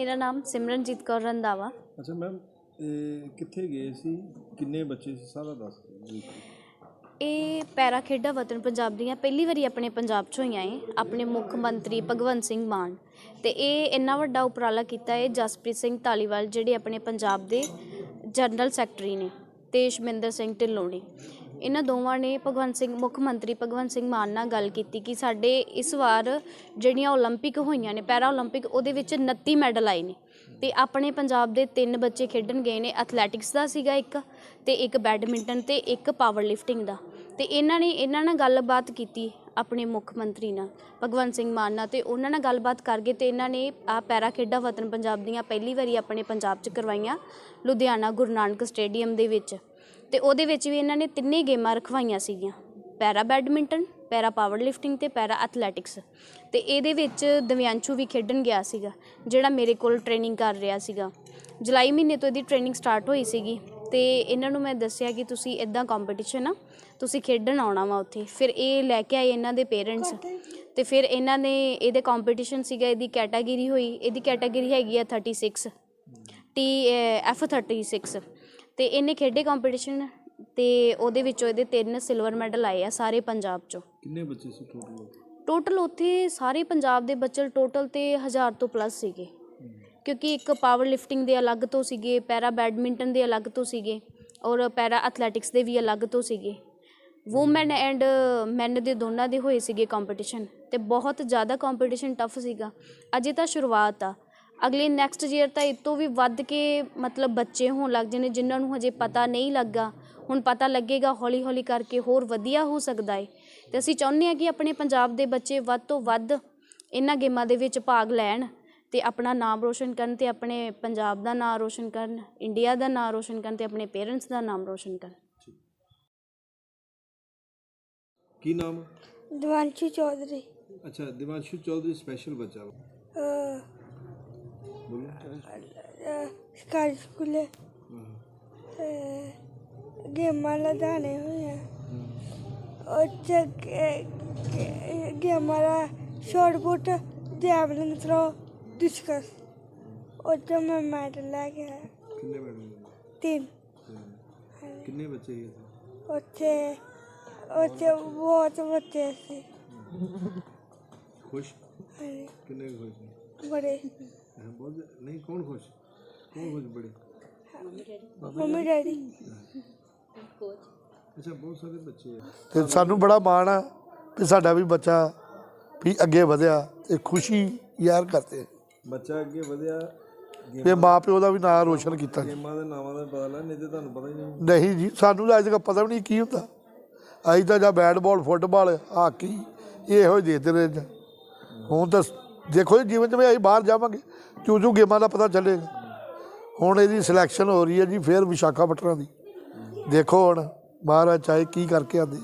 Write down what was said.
ਮੇਰਾ ਨਾਮ ਸਿਮਰਨਜੀਤ ਕੌਰ ਰੰਦਾਵਾ ਅੱਛਾ ਮੈਮ ਇਹ ਕਿੱਥੇ ਗਏ ਸੀ? ਕਿੰਨੇ ਬੱਚੇ ਸੀ? ਸਾਰਾ ਦੱਸ ਦਿਓ। ਇਹ ਪੈਰਾ ਖੇਡਾਂ ਵਤਨ ਪੰਜਾਬ ਦੀਆਂ ਪਹਿਲੀ ਵਾਰੀ ਆਪਣੇ ਪੰਜਾਬ 'ਚ ਹੋਈਆਂ ਏ ਆਪਣੇ ਮੁੱਖ ਮੰਤਰੀ ਭਗਵੰਤ ਸਿੰਘ ਮਾਨ। ਤੇ ਇਹ ਇੰਨਾ ਵੱਡਾ ਉਪਰਾਲਾ ਕੀਤਾ ਹੈ ਜਸਪ੍ਰੀਤ ਸਿੰਘ ਧਾਲੀਵਾਲ ਜਿਹੜੇ ਆਪਣੇ ਪੰਜਾਬ ਦੇ ਜਨਰਲ ਸੈਕਟਰੀ ਨੇ ਤੇ ਸ਼ਮਿੰਦਰ ਸਿੰਘ ਢਿੱਲੋਂ ਨੇ। ਇਹਨਾਂ ਦੋਵਾਂ ਨੇ ਭਗਵੰਤ ਸਿੰਘ ਮੁੱਖ ਮੰਤਰੀ ਭਗਵੰਤ ਸਿੰਘ ਮਾਨ ਨਾਲ ਗੱਲ ਕੀਤੀ ਕਿ ਸਾਡੇ ਇਸ ਵਾਰ ਜਿਹੜੀਆਂ 올림픽 ਹੋਈਆਂ ਨੇ ਪੈਰਾ 올림픽 ਉਹਦੇ ਵਿੱਚ 29 ਮੈਡਲ ਆਏ ਨੇ ਤੇ ਆਪਣੇ ਪੰਜਾਬ ਦੇ ਤਿੰਨ ਬੱਚੇ ਖੇਡਣ ਗਏ ਨੇ ਐਥਲੈਟਿਕਸ ਦਾ ਸੀਗਾ ਇੱਕ ਤੇ ਇੱਕ ਬੈਡਮਿੰਟਨ ਤੇ ਇੱਕ ਪਾਵਰ ਲਿਫਟਿੰਗ ਦਾ ਤੇ ਇਹਨਾਂ ਨੇ ਇਹਨਾਂ ਨਾਲ ਗੱਲਬਾਤ ਕੀਤੀ ਆਪਣੇ ਮੁੱਖ ਮੰਤਰੀ ਨਾਲ ਭਗਵੰਤ ਸਿੰਘ ਮਾਨ ਨਾਲ ਤੇ ਉਹਨਾਂ ਨਾਲ ਗੱਲਬਾਤ ਕਰਕੇ ਤੇ ਇਹਨਾਂ ਨੇ ਆ ਪੈਰਾ ਖੇਡਾਂ ਵਤਨ ਪੰਜਾਬ ਦੀਆਂ ਪਹਿਲੀ ਵਾਰੀ ਆਪਣੇ ਪੰਜਾਬ 'ਚ ਕਰਵਾਈਆਂ ਲੁਧਿਆਣਾ ਗੁਰੂ ਨਾਨਕ ਸਟੇਡੀਅਮ ਦੇ ਵਿੱਚ ਤੇ ਉਹਦੇ ਵਿੱਚ ਵੀ ਇਹਨਾਂ ਨੇ ਤਿੰਨੇ ਗੇਮਾਂ ਰਖਵਾਈਆਂ ਸੀਗੀਆਂ। Para badminton, para power lifting ਤੇ ਪੈਰਾ ਐਥਲੈਟਿਕਸ। ਤੇ ਇਹਦੇ ਵਿੱਚ ਦਵਿਆਂਸ਼ੂ ਵੀ ਖੇਡਣ ਗਿਆ ਸੀਗਾ, ਜਿਹੜਾ ਮੇਰੇ ਕੋਲ ਟ੍ਰੇਨਿੰਗ ਕਰ ਰਿਹਾ ਸੀਗਾ। ਜੁਲਾਈ ਮਹੀਨੇ ਤੋਂ ਇਹਦੀ ਟ੍ਰੇਨਿੰਗ ਸਟਾਰਟ ਹੋਈ ਸੀਗੀ ਤੇ ਇਹਨਾਂ ਨੂੰ ਮੈਂ ਦੱਸਿਆ ਕਿ ਤੁਸੀਂ ਇਦਾਂ ਕੰਪੀਟੀਸ਼ਨ ਆ, ਤੁਸੀਂ ਖੇਡਣ ਆਉਣਾ ਵਾ ਉੱਥੇ। ਫਿਰ ਇਹ ਲੈ ਕੇ ਆਏ ਇਹਨਾਂ ਦੇ ਪੇਰੈਂਟਸ ਤੇ ਫਿਰ ਇਹਨਾਂ ਨੇ ਇਹਦੇ ਕੰਪੀਟੀਸ਼ਨ ਸੀਗਾ, ਇਹਦੀ ਕੈਟਾਗਰੀ ਹੋਈ, ਇਹਦੀ ਕੈਟਾਗਰੀ ਹੈਗੀ ਆ 36 ਟੀ F36 ਅਤੇ ਇਹਨੇ ਖੇਡੇ ਕੰਪੀਟੀਸ਼ਨ ਤੇ ਉਹਦੇ ਵਿੱਚੋਂ ਇਹਦੇ ਤਿੰਨ ਸਿਲਵਰ ਮੈਡਲ ਆਏ ਆ ਸਾਰੇ ਪੰਜਾਬ 'ਚੋਂ। ਕਿੰਨੇ ਬੱਚੇ ਸੀ ਟੋਟਲ ਟੋਟਲ ਉੱਥੇ ਸਾਰੇ ਪੰਜਾਬ ਦੇ ਬੱਚੇ ਟੋਟਲ ਤੇ 1000 ਤੋਂ ਪਲੱਸ ਸੀਗੇ। ਕਿਉਂਕਿ ਇੱਕ ਪਾਵਰ ਲਿਫਟਿੰਗ ਦੇ ਅਲੱਗ ਤੋਂ ਸੀਗੇ ਪੈਰਾ ਬੈਡਮਿੰਟਨ ਦੇ ਅਲੱਗ ਤੋਂ ਸੀਗੇ ਔਰ ਪੈਰਾ ਐਥਲੈਟਿਕਸ ਦੇ ਵੀ ਅਲੱਗ ਤੋਂ ਸੀਗੇ। ਔਮਨ ਐਂਡ ਮੈਨ ਦੇ ਦੋਨਾਂ ਦੇ ਹੋਏ ਸੀਗੇ ਕੰਪੀਟੀਸ਼ਨ ਤੇ ਬਹੁਤ ਜ਼ਿਆਦਾ ਕੰਪੀਟੀਸ਼ਨ ਟਫ ਸੀਗਾ। ਅਜੇ ਤਾਂ ਸ਼ੁਰੂਆਤ ਆ। ਅਗਲੇ ਨੈਕਸਟ ਈਅਰ ਤਾਂ ਇਹ ਤੋਂ ਵੀ ਵੱਧ ਕੇ ਮਤਲਬ ਬੱਚੇ ਹੋਣ ਲੱਗ ਜਾਣੇ ਜਿਨ੍ਹਾਂ ਨੂੰ ਹਜੇ ਪਤਾ ਨਹੀਂ ਲੱਗਾ। ਹੁਣ ਪਤਾ ਲੱਗੇਗਾ ਹੌਲੀ ਹੌਲੀ ਕਰਕੇ ਹੋਰ ਵਧੀਆ ਹੋ ਸਕਦਾ ਹੈ ਤੇ ਅਸੀਂ ਚਾਹੁੰਦੇ ਹਾਂ ਕਿ ਆਪਣੇ ਪੰਜਾਬ ਦੇ ਬੱਚੇ ਵੱਧ ਤੋਂ ਵੱਧ ਇਹਨਾਂ ਗੇਮਾਂ ਦੇ ਵਿੱਚ ਭਾਗ ਲੈਣ ਤੇ ਆਪਣਾ ਨਾਮ ਰੋਸ਼ਨ ਕਰਨ ਤੇ ਆਪਣੇ ਪੰਜਾਬ ਦਾ ਨਾਮ ਰੋਸ਼ਨ ਕਰਨ ਇੰਡੀਆ ਦਾ ਨਾਮ ਰੋਸ਼ਨ ਕਰਨ ਤੇ ਆਪਣੇ ਪੇਰੈਂਟਸ ਦਾ ਨਾਮ ਰੋਸ਼ਨ ਕਰਨ। ਕੀ ਨਾਮ? ਦਿਵਾਂਸ਼ੂ ਚੌਧਰੀ। ਅੱਛਾ ਦਿਵਾਂਸ਼ੂ ਚੌਧਰੀ ਸਪੈਸ਼ਲ ਬੱਚਾ ਵਾ। ਅਹ, ਸਰਕਾਰੀ ਸਕੂਲੇ ਅਹ, ਗੇਮਾਂ ਲਗਾਣੇ ਹੋਈਆਂ ਉੱਥੇ ਗੇ- ਗੇਮਾਂ ਦਾ shot put javelin throw discus ਉੱਥੇ ਮੈਂ ਮੈਡਲ ਲੈ ਕੇ ਆਇਆ ਕਿੰਨੇ ਮੈਡਮ ਤਿੰਨ ਕਿੰਨੇ ਬੱਚੇ ਸੀ ਉੱਥੇ ਉੱਥੇ ਬਹੁਤ ਬੱਚੇ ਸੀ ਖੁਸ਼ ਹਾਂਜੀ, ਕਿੰਨੇ ਕੁ ਖੁਸ਼ ਨੇ ਬੜੇ ਹਾਂ, ਬਹੁਤ ਨਹੀਂ ਕੌਣ ਖੁਸ਼? ਕੌਣ ਖੁਸ਼ ਬੜੇ? Mummy daddy. ਅੱਛਾ ਬਹੁਤ ਸਾਰੇ ਬੱਚੇ ਆ। ਤੇ ਸਾਨੂੰ ਬੜਾ ਮਾਣ ਆ ਕਿ ਸਾਡਾ ਵੀ ਬੱਚਾ ਵੀ ਅੱਗੇ ਵਧਿਆ ਤੇ ਖੁਸ਼ੀ ਯਾਰ ਕਰਦੇ ਬੱਚਾ ਅੱਗੇ ਵਧਿਆ ਤੇ ਮਾਪਿਓ ਦਾ ਵੀ ਨਾਂ ਰੋਸ਼ਨ ਕੀਤਾ। ਜੀ। ਗੇਮਾਂ ਦੇ ਨਾਮਾਂ ਦਾ ਪਤਾ ਲੈ ਨਹੀਂ ਤੇ ਤੁਹਾਨੂੰ ਪਤਾ ਹੀ ਨਹੀਂ। ਨਹੀਂ ਜੀ ਸਾਨੂੰ ਤਾਂ ਅੱਜ ਤੱਕ ਪਤਾ ਵੀ ਨਹੀਂ ਕੀ ਹੁੰਦਾ। ਅਸੀਂ ਤਾਂ ਜਾਂ ਬੈਟ ਬਾਲ ਫੁੱਟਬਾਲ ਹਾਕੀ ਇਹੋ ਹੀ ਦੇਖਦੇ ਰਹੇ ਜੀ। ਹੁਣ ਤਾਂ ਦੇਖੋ ਜੀ ਜੀਵਨ 'ਚ ਵੀ ਅਸੀਂ ਬਾਹਰ ਜਾਵਾਂਗੇ ਚੂ ਚੂ ਗੇਮਾਂ ਦਾ ਪਤਾ ਚੱਲੇਗਾ। ਹੁਣ ਇਹਦੀ ਸਿਲੈਕਸ਼ਨ ਹੋ ਰਹੀ ਹੈ ਜੀ, ਫਿਰ ਵਿਸ਼ਾਖਾਪਟਨਮ ਦੀ। ਦੇਖੋ ਹੁਣ ਮਹਾਰਾਜ ਚਾਹੇ ਕੀ ਕਰਕੇ ਆਂਦੇ